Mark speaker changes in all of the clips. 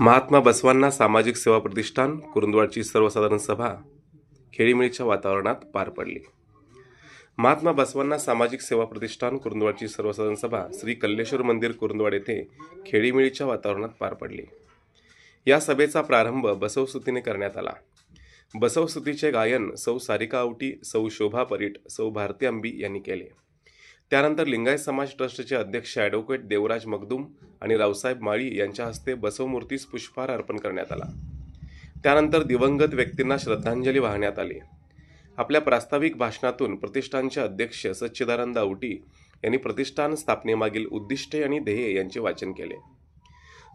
Speaker 1: महात्मा बसवांना सामाजिक सेवा प्रतिष्ठान कुरुंदवाडची सर्वसाधारण सभा खेळीमेळीच्या वातावरणात पार पडली. महात्मा बसवांना सामाजिक सेवा प्रतिष्ठान कुरुंदवाडची सर्वसाधारण सभा श्री कल्लेश्वर मंदिर कुरुंदवाड येथे खेळीमेळीच्या वातावरणात पार पडली. या सभेचा प्रारंभ बसवस्तुतीने करण्यात आला. बसवस्तुतीचे गायन सौ सारिका आवटी सौ शोभा परीट सौ भारती अंबी यांनी केले. त्यानंतर लिंगायत समाज ट्रस्टचे अध्यक्ष ॲडव्होकेट देवराज मगदूम आणि रावसाहेब माळी यांच्या हस्ते बसवमूर्तीस पुष्पहार अर्पण करण्यात आला. त्यानंतर दिवंगत व्यक्तींना श्रद्धांजली वाहण्यात आली. आपल्या प्रास्ताविक भाषणातून प्रतिष्ठानचे अध्यक्ष सच्चिदानंद आवटी यांनी प्रतिष्ठान स्थापनेमागील उद्दिष्टे आणि ध्येय यांचे वाचन केले.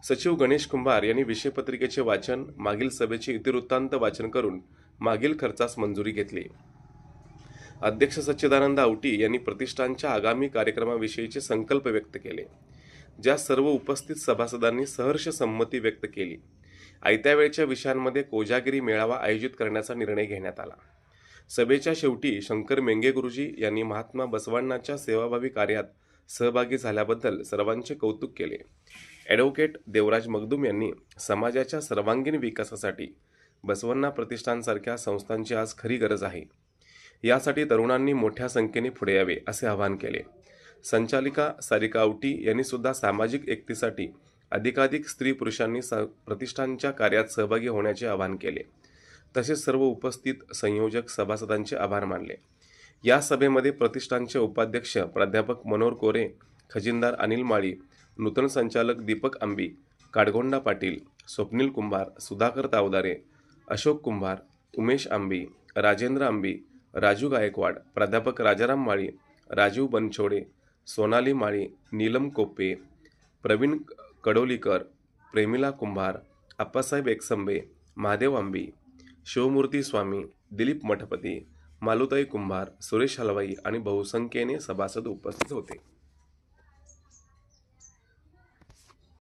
Speaker 1: सचिव गणेश कुंभार यांनी विषयपत्रिकेचे वाचन मागील सभेचे इतिवृत्तांत वाचन करून मागील खर्चास मंजुरी घेतली. अध्यक्ष सच्चिदानंद आवटी यांनी प्रतिष्ठानच्या आगामी कार्यक्रमाविषयीचे संकल्प व्यक्त केले ज्या सर्व उपस्थित सभासदांनी सहर्ष संमती व्यक्त केली. आयत्या वेळच्या विषयांमध्ये कोजागिरी मेळावा आयोजित करण्याचा निर्णय घेण्यात आला. सभेच्या शेवटी शंकर मेंगे गुरुजी यांनी महात्मा बसवण्णाच्या सेवाभावी कार्यात सहभागी झाल्याबद्दल सर्वांचे कौतुक केले. ॲडव्होकेट देवराज मगदूम यांनी समाजाच्या सर्वांगीण विकासासाठी बसवण्णा प्रतिष्ठानसारख्या संस्थांची आज खरी गरज आहे. यासाठी तरुणांनी मोठ्या संख्येने पुढे यावे असे आवाहन केले. संचालिका सारिका आवटी यांनी सुद्धा सामाजिक एकतेसाठी अधिकाधिक स्त्री पुरुषांनी स प्रतिष्ठानच्या कार्यात सहभागी होण्याचे आवाहन केले. तसेच सर्व उपस्थित संयोजक सभासदांचे आभार मानले. या सभेमध्ये प्रतिष्ठानचे उपाध्यक्ष प्राध्यापक मनोहर कोरे खजिनदार अनिल माळी नूतन संचालक दीपक आंबी काडगोंडा पाटील स्वप्नील कुंभार सुधाकर तावदारे अशोक कुंभार उमेश आंबी राजेंद्र आंबी राजू गायकवाड प्राध्यापक राजाराम माळी राजीव बनछोडे सोनाली माळी नीलम कोप्पे प्रवीण कडोलीकर प्रेमिला कुंभार आप्पासाहेब एकसंबे महादेव आंबी शिवमूर्ती स्वामी दिलीप मठपती मालुताई कुंभार सुरेश हलवाई आणि बहुसंख्येने सभासद उपस्थित होते.